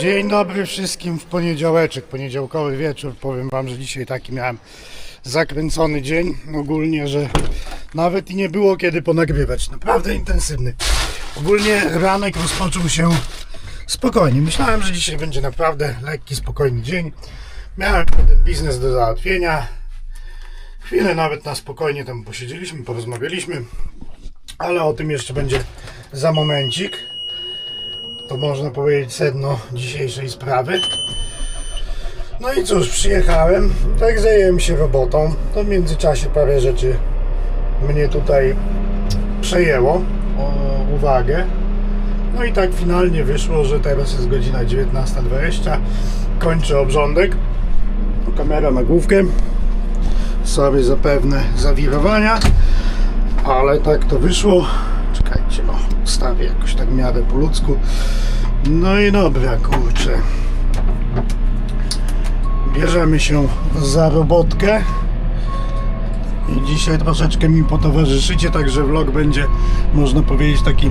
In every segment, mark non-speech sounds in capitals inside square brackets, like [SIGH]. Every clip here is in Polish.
Dzień dobry wszystkim w poniedziałeczek, poniedziałkowy wieczór. Powiem Wam, że dzisiaj taki miałem zakręcony dzień. Ogólnie, że nawet i nie było kiedy ponagrywać. Naprawdę intensywny. Ogólnie ranek rozpoczął się spokojnie. Myślałem, że dzisiaj będzie naprawdę lekki, spokojny dzień. Miałem ten biznes do załatwienia. Chwilę nawet na spokojnie tam posiedzieliśmy, porozmawialiśmy. Ale o tym jeszcze będzie za momencik. To można powiedzieć sedno dzisiejszej sprawy. No i cóż, przyjechałem, tak zajęłem się robotą. To w międzyczasie parę rzeczy mnie tutaj przejęło uwagę. No i tak finalnie wyszło, że teraz jest godzina 19.20. Kończę obrządek. Kamera na główkę. Sorry za pewne zawirowania, ale tak to wyszło. Ustawię jakoś tak miarę po ludzku. No i dobra, kurczę. Bierzemy się za robotkę. I dzisiaj troszeczkę mi potowarzyszycie, także vlog będzie, można powiedzieć, taki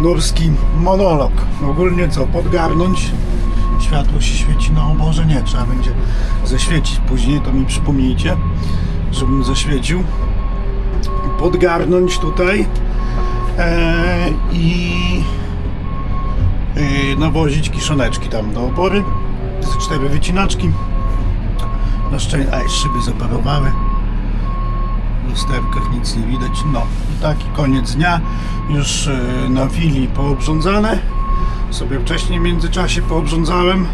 nurski monolog. Ogólnie co, podgarnąć. Światło się świeci na oborze, nie, trzeba będzie zaświecić później, to mi przypomnijcie, żebym zaświecił. Podgarnąć tutaj i e, nawozić kiszoneczki tam do opory. Ze cztery wycinaczki. Na szczęście, a szyby zaparowały. W lusterkach nic nie widać. No i taki koniec dnia. Już e, na wili poobrządzane. Sobie wcześniej w międzyczasie poobrządzałem.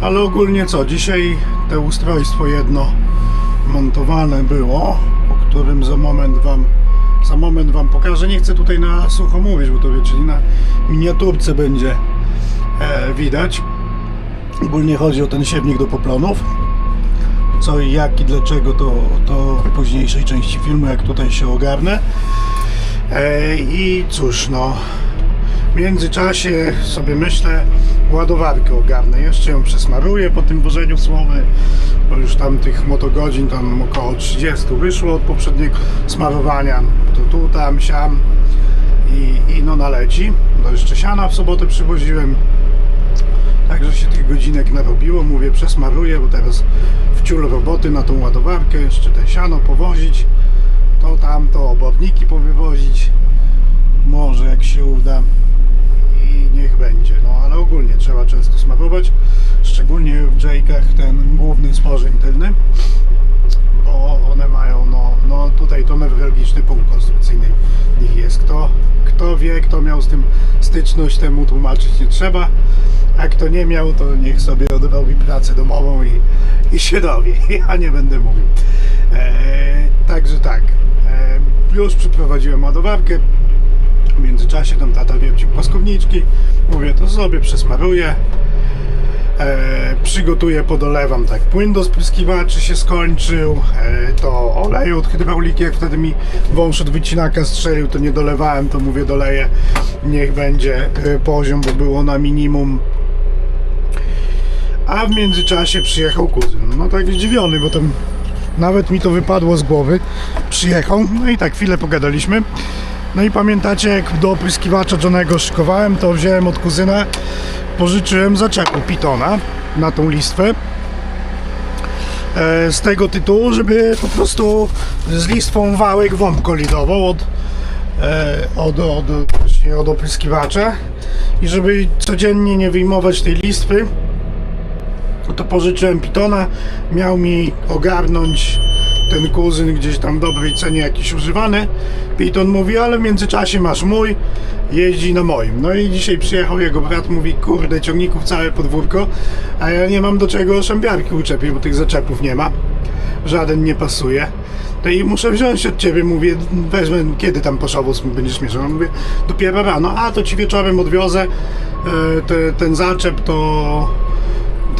Ale ogólnie co? Dzisiaj to ustrojstwo jedno montowane było, o którym za moment Wam za moment Wam pokażę. Nie chcę tutaj na sucho mówić, bo to wiecie, na miniaturce będzie e, widać. Ogólnie chodzi o ten siewnik do poplonów. Co i jak i dlaczego to, to w późniejszej części filmu, jak tutaj się ogarnę. E, I cóż, no w międzyczasie sobie myślę, ładowarkę ogarnę. Jeszcze ją przesmaruję po tym wożeniu słomy, bo już tam tych motogodzin tam około 30 wyszło od poprzedniego smarowania. To tu, tam, siam i, i no naleci. No jeszcze siana w sobotę przywoziłem. Także się tych godzinek narobiło. Mówię, przesmaruję, bo teraz w ciul roboty na tą ładowarkę. Jeszcze te siano powozić. To tamto, oborniki powywozić. Może jak się uda i niech będzie. No ale ogólnie trzeba często smarować, szczególnie w Jake'ach ten główny sporzeń tylny, bo one mają, no, no tutaj to newralgiczny punkt konstrukcyjny w nich jest. Kto, kto wie, kto miał z tym styczność, temu tłumaczyć nie trzeba, a kto nie miał, to niech sobie odrobi pracę domową i, i się dowie. [LAUGHS] Ja nie będę mówił. Eee, także tak, eee, już przyprowadziłem ładowarkę, międzyczasie tam tata wiercił płaskowniczki. Mówię, to sobie przesmaruję. E, przygotuję, podolewam tak. Płyn do spryskiwaczy się skończył. E, to oleju od hydrauliki, jak wtedy mi wąż od wycinaka strzelił, to nie dolewałem, to mówię doleję. Niech będzie e, poziom, bo było na minimum. A w międzyczasie przyjechał kuzyn. No tak zdziwiony, bo tam nawet mi to wypadło z głowy. Przyjechał, no i tak chwilę pogadaliśmy. No i pamiętacie, jak do opryskiwacza Johnego szykowałem, to wziąłem od kuzyna, pożyczyłem zaczepu Pitona na tą listwę. E, Z tego tytułu, żeby po prostu z listwą wałek WOMP kolidował od, e, od, od, właśnie od opryskiwacza i żeby codziennie nie wyjmować tej listwy, to pożyczyłem Pitona, miał mi ogarnąć ten kuzyn gdzieś tam w dobrej cenie jakiś używany. Piton mówi, ale w międzyczasie masz mój, jeździ na moim. No i dzisiaj przyjechał jego brat, mówi, kurde, ciągników całe podwórko, a ja nie mam do czego szambiarki uczepić, bo tych zaczepów nie ma. Żaden nie pasuje. No i muszę wziąć od ciebie, mówię, wezmę, kiedy tam poszowóz będziesz mieszał? Mówię, dopiero rano, a to ci wieczorem odwiozę, e, te, ten zaczep to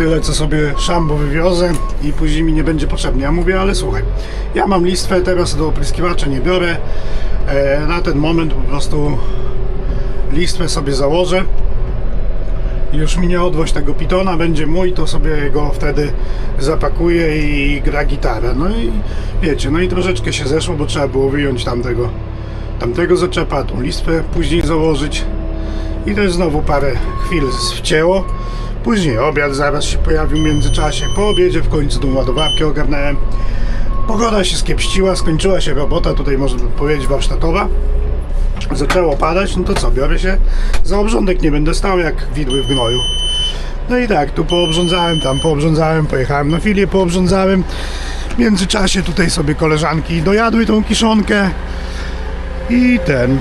tyle co sobie szambo wywiozę i później mi nie będzie potrzebny. Ja mówię, ale słuchaj, ja mam listwę, teraz do opryskiwacza nie biorę. E, na ten moment po prostu listwę sobie założę. Już mi nie odwoź tego pitona, będzie mój, to sobie go wtedy zapakuję i gra gitarę. No i wiecie, no i troszeczkę się zeszło, bo trzeba było wyjąć tamtego, tamtego zaczepa, tą listwę później założyć. I to jest znowu parę chwil wcięło. Później obiad zaraz się pojawił w międzyczasie. Po obiedzie w końcu tą ładowarkę ogarnąłem. Pogoda się skiepściła, skończyła się robota, tutaj można powiedzieć warsztatowa. Zaczęło padać, no to co, biorę się za obrządek, nie będę stał jak widły w gnoju. No i tak, tu poobrządzałem, tam poobrządzałem, pojechałem na filię, poobrządzałem. W międzyczasie tutaj sobie koleżanki dojadły tą kiszonkę i ten.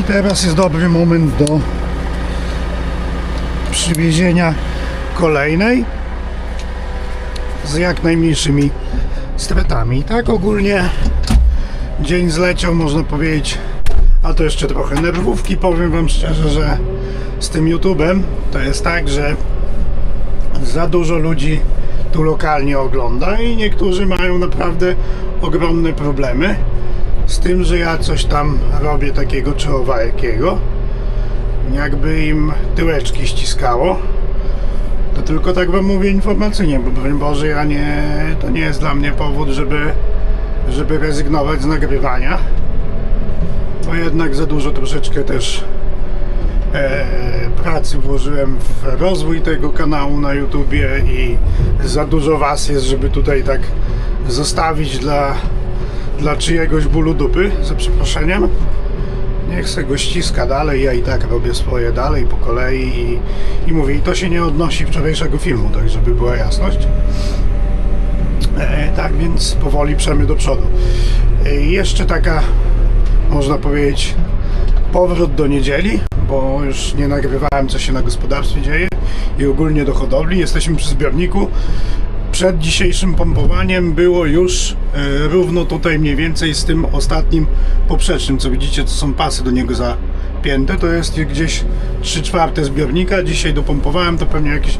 I teraz jest dobry moment do przywiezienia kolejnej z jak najmniejszymi stratami. Tak ogólnie dzień zleciał, można powiedzieć, a to jeszcze trochę nerwówki. Powiem Wam szczerze, że z tym YouTube'em to jest tak, że za dużo ludzi tu lokalnie ogląda i niektórzy mają naprawdę ogromne problemy z tym, że ja coś tam robię takiego czy jakiego jakby im tyłeczki ściskało to tylko tak wam mówię informacyjnie, bo broń Boże ja nie, to nie jest dla mnie powód, żeby żeby rezygnować z nagrywania bo jednak za dużo troszeczkę też e, pracy włożyłem w rozwój tego kanału na YouTubie i za dużo was jest, żeby tutaj tak zostawić dla, dla czyjegoś bólu dupy, za przeproszeniem. Niech se go ściska dalej, ja i tak robię swoje dalej po kolei i, i mówię, i to się nie odnosi wczorajszego filmu, tak żeby była jasność. E, tak więc powoli przemy do przodu. E, jeszcze taka, można powiedzieć, powrót do niedzieli, bo już nie nagrywałem, co się na gospodarstwie dzieje i ogólnie do hodowli. Jesteśmy przy zbiorniku. Przed dzisiejszym pompowaniem było już e, równo tutaj mniej więcej z tym ostatnim poprzecznym, co widzicie, to są pasy do niego zapięte. To jest gdzieś 3 czwarte zbiornika. Dzisiaj dopompowałem, to pewnie jakieś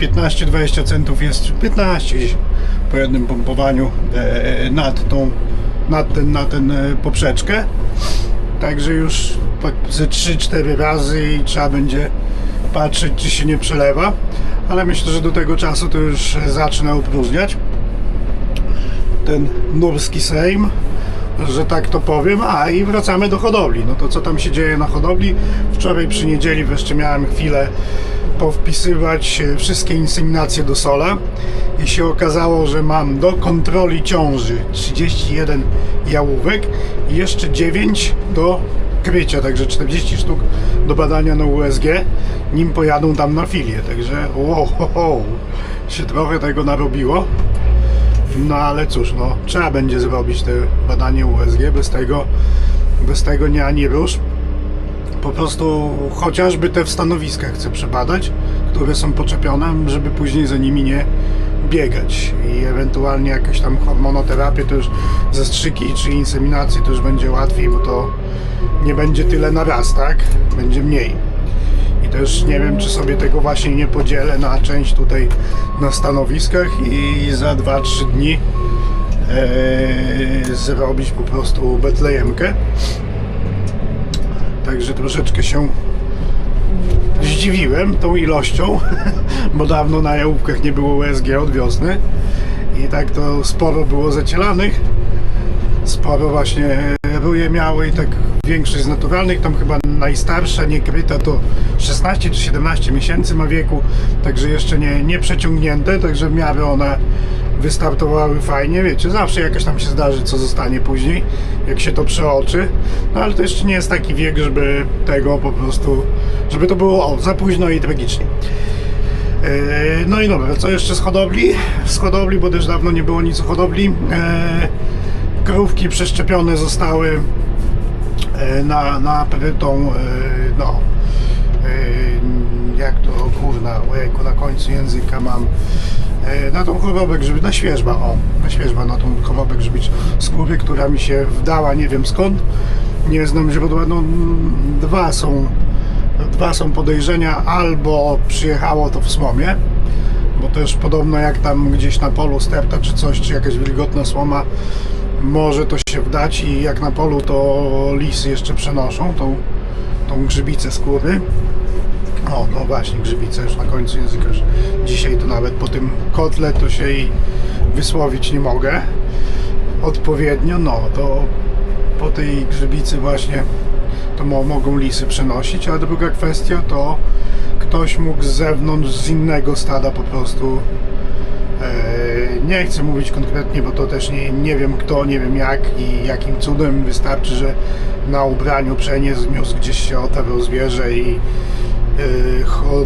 15-20 centów jest, 15 gdzieś po jednym pompowaniu e, nad tą, nad ten, na ten e, poprzeczkę. Także już tak ze 3-4 razy i trzeba będzie patrzeć, czy się nie przelewa. Ale myślę, że do tego czasu to już zacznę opróżniać ten nurski sejm, że tak to powiem. A i wracamy do hodowli. No to co tam się dzieje na hodowli? Wczoraj przy niedzieli wreszcie miałem chwilę powpisywać wszystkie inseminacje do sola i się okazało, że mam do kontroli ciąży 31 jałówek i jeszcze 9 do krycia, także 40 sztuk do badania na USG, nim pojadą tam na filię, także wow się trochę tego narobiło. No ale cóż, no trzeba będzie zrobić te badanie USG, bez tego, bez tego nie ani rusz. Po prostu chociażby te w stanowiskach chcę przebadać, które są poczepione, żeby później za nimi nie biegać i ewentualnie jakieś tam hormonoterapię, to już zastrzyki czy inseminację to już będzie łatwiej, bo to nie będzie tyle na raz, tak? Będzie mniej. I też nie wiem, czy sobie tego właśnie nie podzielę na część tutaj na stanowiskach i za 2-3 dni e, zrobić po prostu betlejemkę. Także troszeczkę się zdziwiłem tą ilością, [LAUGHS] bo dawno na jałówkach nie było USG od wiosny i tak to sporo było zacielanych. Sporo właśnie ruje miały i tak większość z naturalnych, tam chyba najstarsza niekryta to 16 czy 17 miesięcy ma wieku, także jeszcze nie, nie przeciągnięte, także w miarę one wystartowały fajnie, wiecie, zawsze jakaś tam się zdarzy, co zostanie później, jak się to przeoczy, no ale to jeszcze nie jest taki wiek, żeby tego po prostu, żeby to było o, za późno i tragicznie. Yy, No i dobra, co jeszcze z hodowli? Z hodowli, bo też dawno nie było nic o hodowli. Yy, Krówki przeszczepione zostały yy, na, na prytą, yy, no, jak to, kurna, ojejku, na końcu języka mam, na tą chorobę grzybic, na świeżba, o, na świeżba, na tą chorobę grzybic skóry, która mi się wdała, nie wiem skąd, nie znam źródła, no dwa są, dwa są podejrzenia, albo przyjechało to w smomie, bo też podobno jak tam gdzieś na polu sterta czy coś, czy jakaś wilgotna słoma, może to się wdać i jak na polu to lisy jeszcze przenoszą tą, tą grzybicę skóry. O, no właśnie, grzybica już na końcu języka. Dzisiaj to nawet po tym kotle to się jej wysłowić nie mogę odpowiednio, no to po tej grzybicy właśnie to mo mogą lisy przenosić, a druga kwestia to ktoś mógł z zewnątrz, z innego stada po prostu. E, nie chcę mówić konkretnie, bo to też nie, nie wiem kto, nie wiem jak i jakim cudem. Wystarczy, że na ubraniu przeniósł, gdzieś się otarł zwierzę i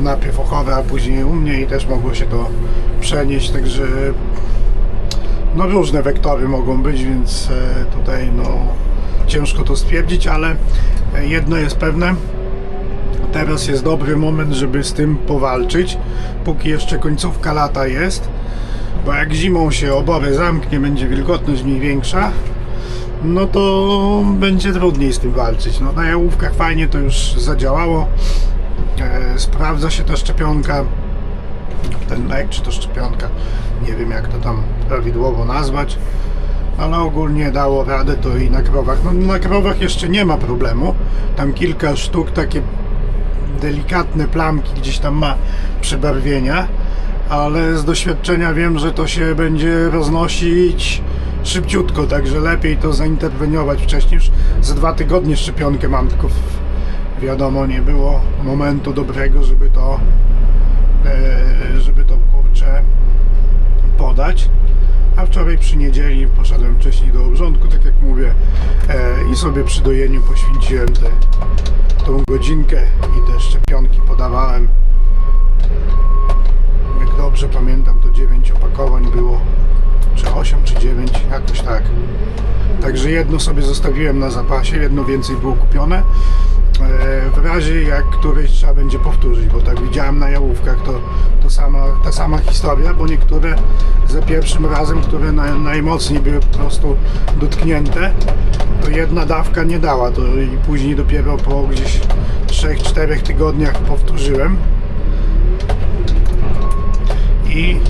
najpierw o chore, a później u mnie i też mogło się to przenieść, także no różne wektory mogą być, więc e, tutaj no ciężko to stwierdzić, ale e, jedno jest pewne, teraz jest dobry moment, żeby z tym powalczyć, póki jeszcze końcówka lata jest, bo jak zimą się obory zamknie, będzie wilgotność mniej większa, no to będzie trudniej z tym walczyć. No na jałówkach fajnie to już zadziałało, sprawdza się ta szczepionka, ten lek czy to szczepionka, nie wiem jak to tam prawidłowo nazwać, ale ogólnie dało radę to i na krowach. No na krowach jeszcze nie ma problemu, tam kilka sztuk takie delikatne plamki gdzieś tam ma przebarwienia, ale z doświadczenia wiem, że to się będzie roznosić szybciutko, także lepiej to zainterweniować wcześniej. Już za dwa tygodnie szczepionkę mam, tylko w- wiadomo, nie było momentu dobrego, żeby to e, żeby to kurczę podać. A wczoraj przy niedzieli poszedłem wcześniej do obrządku, tak jak mówię, e, i sobie przy dojeniu poświęciłem tę tą godzinkę i te szczepionki podawałem. Jak dobrze pamiętam, to 9 opakowań było, czy 8, czy 9, jakoś tak. Także jedno sobie zostawiłem na zapasie, jedno więcej było kupione. E, W razie jak któreś trzeba będzie powtórzyć, bo tak widziałem na jałówkach, to, to sama, ta sama historia, bo niektóre za pierwszym razem, które na, najmocniej były po prostu dotknięte, to jedna dawka nie dała, to i później dopiero po gdzieś 3-4 tygodniach powtórzyłem. I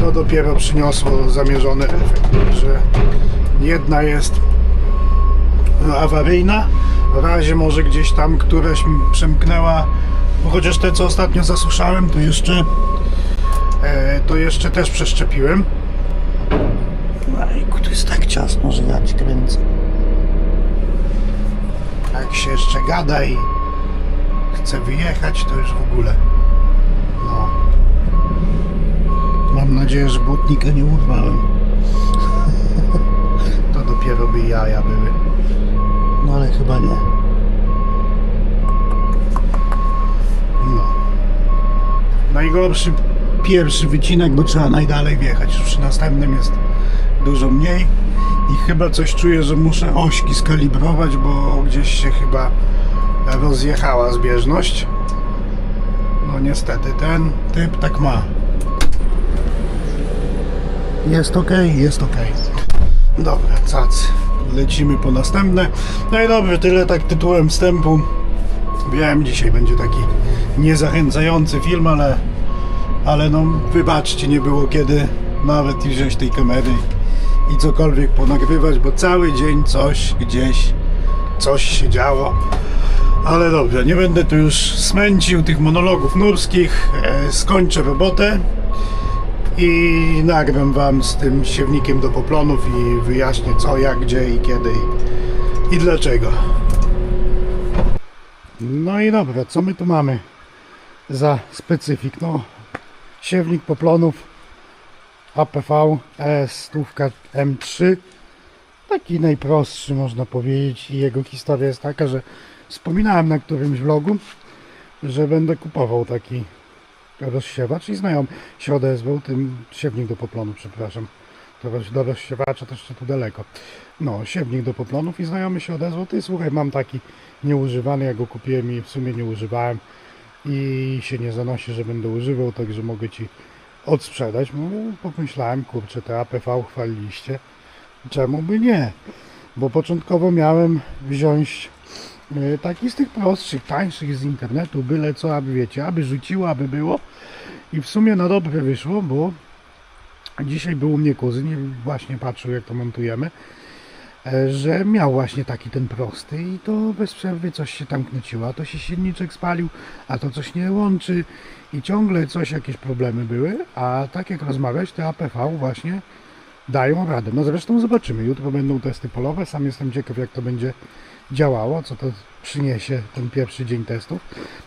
to dopiero przyniosło zamierzony efekt, że jedna jest awaryjna, w razie może gdzieś tam któraś przemknęła, bo chociaż te co ostatnio zasuszałem, to jeszcze e, to jeszcze też przeszczepiłem. Ejku, to jest tak ciasno, że ja ci kręcę. Jak się jeszcze gada i chce wyjechać, to już w ogóle. No. Mam nadzieję, że błotnika nie urwałem. [LAUGHS] To dopiero by jaja były. No ale chyba nie. No. Najgorszy pierwszy wycinek, bo trzeba najdalej wjechać. Przy następnym jest dużo mniej. I chyba coś czuję, że muszę ośki skalibrować, bo gdzieś się chyba rozjechała zbieżność. No niestety, ten typ tak ma. Jest ok, jest ok. Dobra, cacy. Lecimy po następne. No i dobrze, tyle tak tytułem wstępu. Wiem, dzisiaj będzie taki niezachęcający film, ale, ale no wybaczcie, nie było kiedy nawet i wziąć tej kamery i cokolwiek ponagrywać, bo cały dzień coś gdzieś, coś się działo. Ale dobrze, nie będę tu już smęcił tych monologów nurskich. E, skończę robotę i nagram Wam z tym siewnikiem do poplonów i wyjaśnię co, jak, gdzie i kiedy i, i dlaczego. No i dobra, co my tu mamy za specyfik? No, siewnik poplonów APV ES M3 taki najprostszy można powiedzieć i jego historia jest taka, że wspominałem na którymś vlogu, że będę kupował taki rozsiewacz i znajomy się odezwał, tym siewnik do poplonu, przepraszam. To do rozsiewacza jeszcze tu daleko. No, siewnik do poplonów i znajomy się odezwał, ty słuchaj, mam taki nieużywany, ja go kupiłem i w sumie nie używałem i się nie zanosi, że będę używał, także mogę Ci odsprzedać. Mówię, pomyślałem, kurczę, te APV chwaliliście, czemu by nie? Bo początkowo miałem wziąć taki z tych prostszych, tańszych z internetu, byle co, aby wiecie, aby rzuciło, aby było. I w sumie na dobre wyszło, bo dzisiaj był u mnie kuzyn właśnie patrzył jak to montujemy, e, że miał właśnie taki ten prosty i to bez przerwy coś się tam knuciło, a to się silniczek spalił, a to coś nie łączy i ciągle coś, jakieś problemy były, a tak jak rozmawiać, te APV właśnie dają radę. No zresztą zobaczymy, jutro będą testy polowe, sam jestem ciekaw jak to będzie działało, co to przyniesie ten pierwszy dzień testów.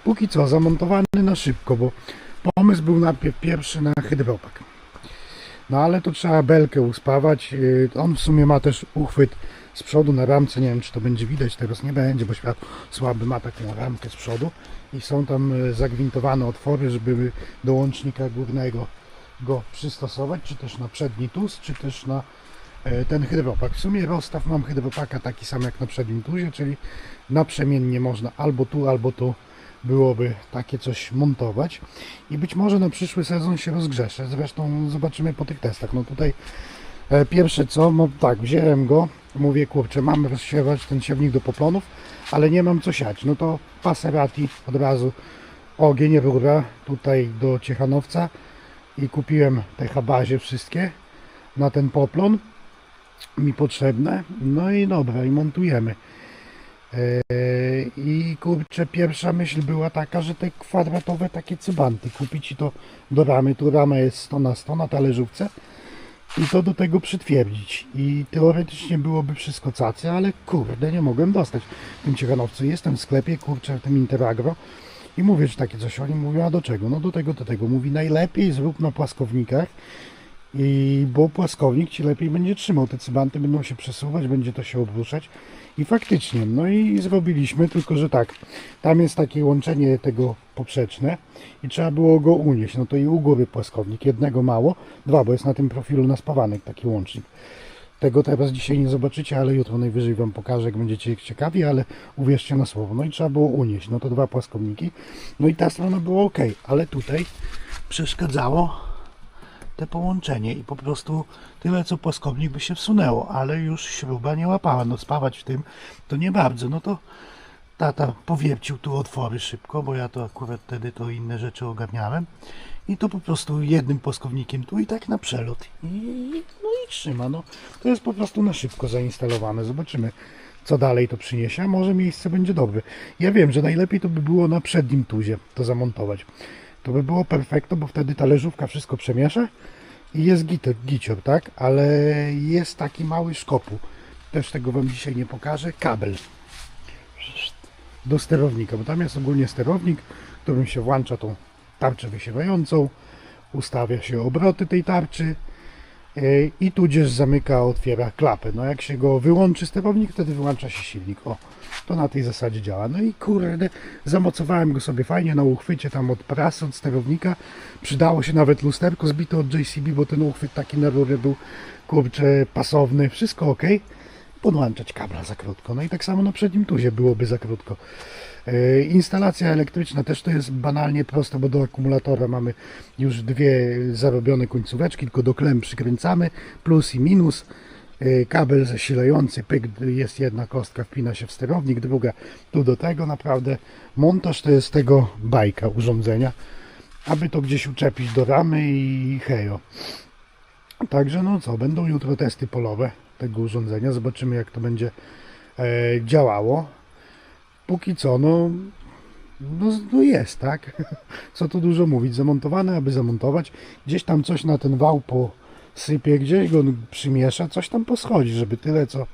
Póki co zamontowany na szybko, bo pomysł był najpierw pierwszy na hydropak. No ale to trzeba belkę uspawać. Yy, On w sumie ma też uchwyt z przodu na ramce. Nie wiem, czy to będzie widać, teraz nie będzie, bo świat słaby ma taką ramkę z przodu i są tam e, zagwintowane otwory, żeby do łącznika górnego go przystosować, czy też na przedni tuz, czy też na e, ten hydropak. W sumie rozstaw mam hydropaka taki sam jak na przednim tuzie, czyli naprzemiennie można albo tu, albo tu byłoby takie coś montować i być może na przyszły sezon się rozgrzeszę. Zresztą zobaczymy po tych testach. No tutaj e, pierwsze co, no tak, wziąłem go, mówię kurczę, mam rozsiewać ten siewnik do poplonów, ale nie mam co siać. No to Passerati od razu ogień, rura tutaj do Ciechanowca i kupiłem te habazie wszystkie na ten poplon mi potrzebne. No i dobra, i montujemy. Eee, I kurczę, pierwsza myśl była taka, że te kwadratowe takie cybanty kupić i to do ramy. Tu rama jest 100 na 100 na talerzówce i to do tego przytwierdzić. I teoretycznie byłoby wszystko cacy, ale kurde, nie mogłem dostać w tym Ciechanowcu. Jestem w sklepie, kurczę, w tym Interagro i mówię, że takie coś. Oni mówią, a do czego? No do tego, do tego. Mówi, najlepiej zrób na płaskownikach, i bo płaskownik ci lepiej będzie trzymał. Te cybanty będą się przesuwać, będzie to się obruszać. I faktycznie, no i zrobiliśmy, tylko że tak, tam jest takie łączenie tego poprzeczne i trzeba było go unieść. No to i u góry płaskownik, jednego mało, dwa, bo jest na tym profilu naspawanek taki łącznik. Tego teraz dzisiaj nie zobaczycie, ale jutro najwyżej Wam pokażę, jak będziecie ciekawi, ale uwierzcie na słowo. No i trzeba było unieść, no to dwa płaskowniki. No i ta strona była ok, ale tutaj przeszkadzało te połączenie i po prostu tyle co płaskownik by się wsunęło, ale już śruba nie łapała. No spawać w tym to nie bardzo. No to tata powiercił tu otwory szybko, bo ja to akurat wtedy to inne rzeczy ogarniałem. I to po prostu jednym płaskownikiem tu i tak na przelot. I, no i trzyma. No. To jest po prostu na szybko zainstalowane. Zobaczymy co dalej to przyniesie, a może miejsce będzie dobre. Ja wiem, że najlepiej to by było na przednim tuzie to zamontować. To by było perfekto, bo wtedy ta leżówka wszystko przemiesza i jest git, gicior, tak? Ale jest taki mały szkopu. Też tego Wam dzisiaj nie pokażę. Kabel do sterownika, bo tam jest ogólnie sterownik, którym się włącza tą tarczę wysiewającą, ustawia się obroty tej tarczy yy, i tudzież zamyka, otwiera klapę. No jak się go wyłączy sterownik, wtedy wyłącza się silnik. O, to na tej zasadzie działa. No i kurde, zamocowałem go sobie fajnie na uchwycie tam od prasy, od sterownika. Przydało się nawet lusterko zbite od JCB, bo ten uchwyt taki na rurę był kurczę pasowny, wszystko ok. Podłączać kabla za krótko. No i tak samo na przednim tuzie byłoby za krótko. Yy, Instalacja elektryczna też to jest banalnie proste, bo do akumulatora mamy już dwie zarobione końcóweczki, tylko do klem przykręcamy, plus i minus. Yy, Kabel zasilający, pyk, jest jedna kostka, wpina się w sterownik, druga tu do tego. Naprawdę montaż to jest tego bajka urządzenia, aby to gdzieś uczepić do ramy i hejo. Także no co, będą jutro testy polowe tego urządzenia. Zobaczymy jak to będzie e, działało. Póki co, no, no, no jest, tak? [LAUGHS] Co tu dużo mówić. Zamontowane, aby zamontować. Gdzieś tam coś na ten wał posypie, gdzieś go przymiesza, coś tam poschodzi, żeby tyle co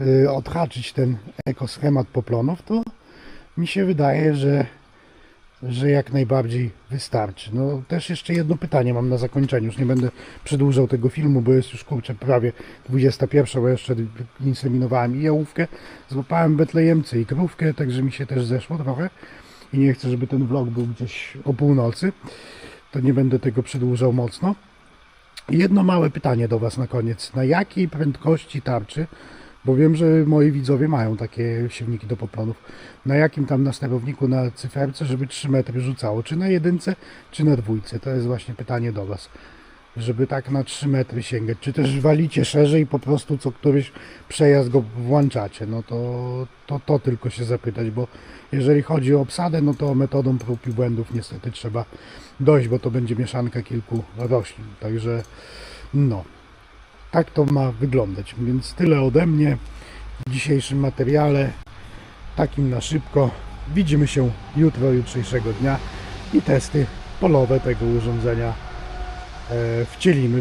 y, odhaczyć ten ekoschemat poplonów, to mi się wydaje, że że jak najbardziej wystarczy. No też jeszcze jedno pytanie mam na zakończenie. Już nie będę przedłużał tego filmu, bo jest już kurczę prawie 21, bo jeszcze inseminowałem i jałówkę, złapałem betlejemce i krówkę, także mi się też zeszło trochę i nie chcę, żeby ten vlog był gdzieś o północy. To nie będę tego przedłużał mocno. Jedno małe pytanie do Was na koniec. Na jakiej prędkości tarczy bo wiem, że moi widzowie mają takie silniki do poplonów. Na jakim tam na sterowniku, na cyferce, żeby 3 metry rzucało? Czy na jedynce, czy na dwójce? To jest właśnie pytanie do Was. Żeby tak na 3 metry sięgać. Czy też walicie szerzej po prostu co któryś przejazd go włączacie? No to, to, to tylko się zapytać, bo jeżeli chodzi o obsadę, no to metodą prób i błędów niestety trzeba dojść, bo to będzie mieszanka kilku roślin. Także no, tak to ma wyglądać. Więc tyle ode mnie w dzisiejszym materiale. Takim na szybko. Widzimy się jutro, jutrzejszego dnia i testy polowe tego urządzenia e, wcielimy w